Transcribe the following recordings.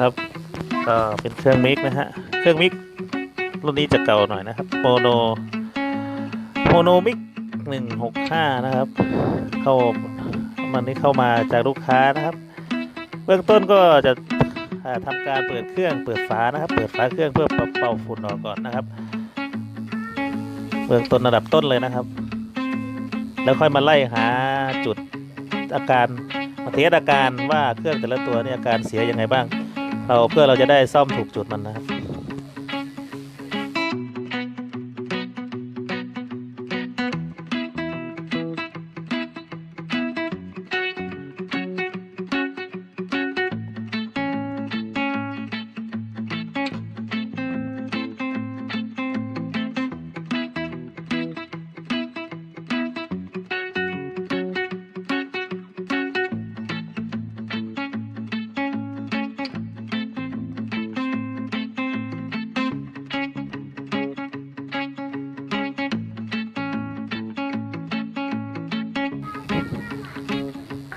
ครับก็เป็นเครื่องมิกนะฮะ เครื่องมิกรุ่นนี้จะเก่าหน่อยนะครับโมโนโมโนมิกหนึ่งหกห้านะครับ เข้ามันนี้เข้ามาจากลูกค้านะครับ เบื้องต้นก็จะอ่าทำการเปิดเครื่องเปิดฝานะครับ เปิดฝาเครื่องเพื่อเป่าฝุ่นออกก่อนนะครับ เบื้องต้นระดับต้นเลยนะครับ แล้วค่อยมาไล่หาจุดอาการมาเทสอาการว่าเครื่องแต่ละตัวนี่อาการเสียยังไงบ้าง เราเพื่อเราจะได้ซ่อมถูกจุดมันนะครับ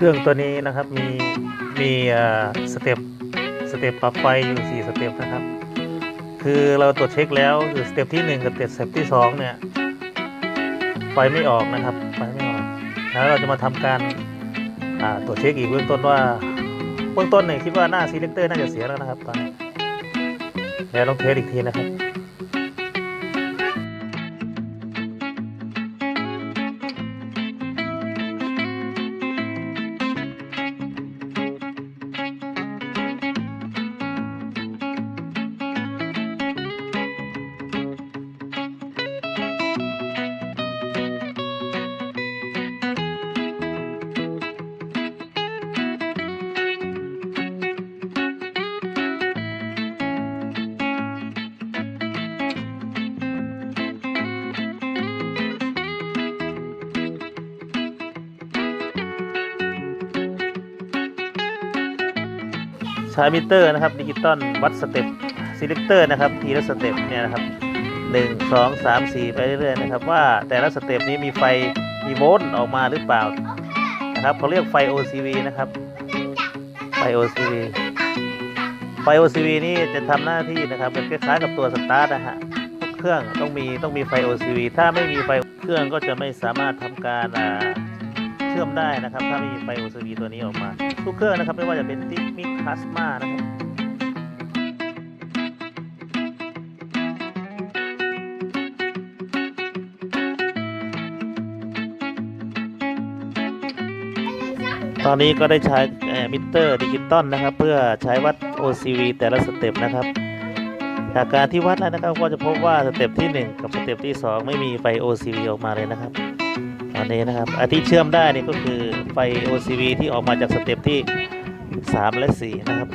เครื่องตัวนี้นะครับมีมีสเต็ปสเต็ปปรับไฟอยู่ 4 สเต็ปนะครับ คือเราตรวจเช็คแล้วคือสเต็ปที่ 1 กับสเต็ปที่ 2 เนี่ย ไฟไม่ออกนะครับไฟไม่ออกแล้วเราจะมาทำการตรวจเช็คอีกเบื้องต้นว่าเบื้องต้นเนี่ยคิดว่าหน้าซีเลคเตอร์น่าจะเสียแล้วนะครับตอนนี้เดี๋ยวลองเทสอีกทีนะครับ ช้มิเตอร์นะครับดิจิตอลวัดสเต็ปซีเลคเตอร์นะครับทีละสเต็ปเนี่ยนะครับหนึ่งสองสามสี่ไปเรื่อยๆนะครับ ว่าแต่ละสเต็ปนี้มีไฟมีโวลต์ออกมาหรือเปล่านะครับเขาเรียกไฟ OCV นะครับไฟ OCV ไฟ OCV นี่จะทำหน้าที่นะครับเป็นคล้ายๆกับตัวสตาร์ทนะฮะเครื่องต้องมีต้องมีไฟ OCV ถ้าไม่มีไฟเครื่องก็จะไม่สามารถทำการอ่า ชื่อมได้นะครับ ถ้าไม่มีไฟ OCV ตัวนี้ออกมา ทุกเครื่องนะครับ ไม่ว่าจะเป็นติ๊กมิกพลาสมานะครับตอนนี้ก็ได้ใช้มิเตอร์ดิจิตอลนะครับ เพื่อใช้วัด OCV แต่ละสเต็ปนะครับ จากการที่วัดแล้วนะครับก็จะพบว่าสเต็ปที่ 1 กับสเต็ปที่ 2 ไม่มีไฟ OCV ออกมาเลยนะครับ อันนี้นะครับอันที่เชื่อมได้นี่ก็คือไฟ OCV ที่ออกมาจากสเต็ปที่ 3 และ 4 นะครับ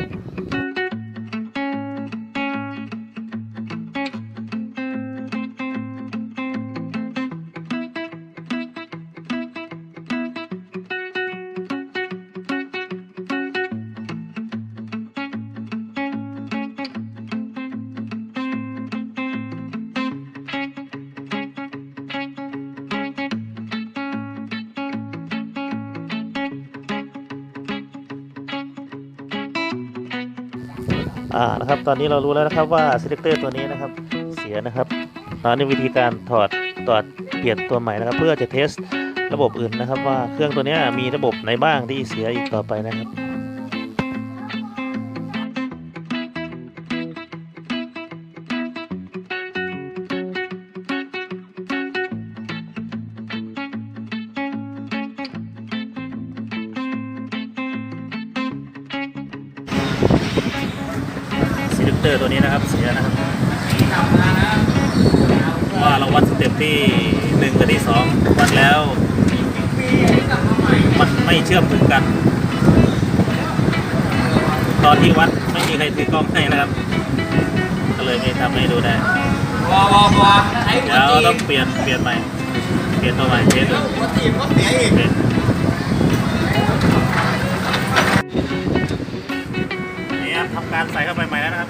อ่านะครับ ตอนนี้เรารู้แล้วนะครับว่าเซเลคเตอร์ตัวนี้นะครับเสียนะครับตอนนี้วิธีการถอดถอดเปลี่ยนตัวใหม่นะครับ เพื่อจะเทสระบบอื่นนะครับ ว่าเครื่องตัวนี้มีระบบไหนบ้างที่เสียอีกต่อไปนะครับ selector ตัวนี้นะครับเสียนะครับว่าเราวัดสเต็ปที่หนึ่งกับที่สองวัดแล้วมันไม่เชื่อมถึงกัน ตอนที่วัดไม่มีใครถือกล้องให้นะครับ ก็เลยไม่ทำให้ดูได้บอบอบอไอ้หัวแล้วต้องเปลี่ยนเปลี่ยนใหม่เปลี่ยนตัวใหม่เทสดูหัวจีบก็เสียอีกนี่ครับทำการใส่เข้าไปใหม่แล้วนะครับ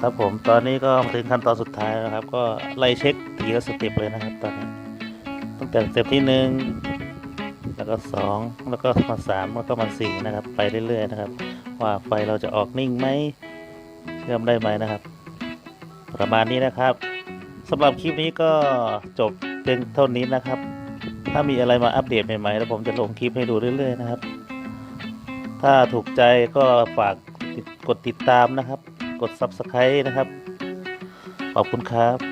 ครับผมตอนนี้ก็มาถึงขั้นตอนสุดท้ายแล้วครับ ก็ไล่เช็คทีละสเต็ปเลยนะครับตอนนี้ตั้งแต่สเต็ปที่หนึ่งแล้วก็สองแล้วก็มาสามแล้วก็มาสี่นะครับ ไปเรื่อย ๆ นะครับ ว่าไฟเราจะออกนิ่งไหมเชื่อมได้ไหมนะครับ ประมาณนี้นะครับสำหรับคลิปนี้ก็จบเพียงเท่านี้นะครับ ถ้ามีอะไรมาอัปเดตใหม่ๆแล้วผมจะลงคลิปให้ดูเรื่อย ๆ นะครับ ถ้าถูกใจก็ฝากกดติดตามนะครับ กด Subscribe นะครับ ขอบคุณครับ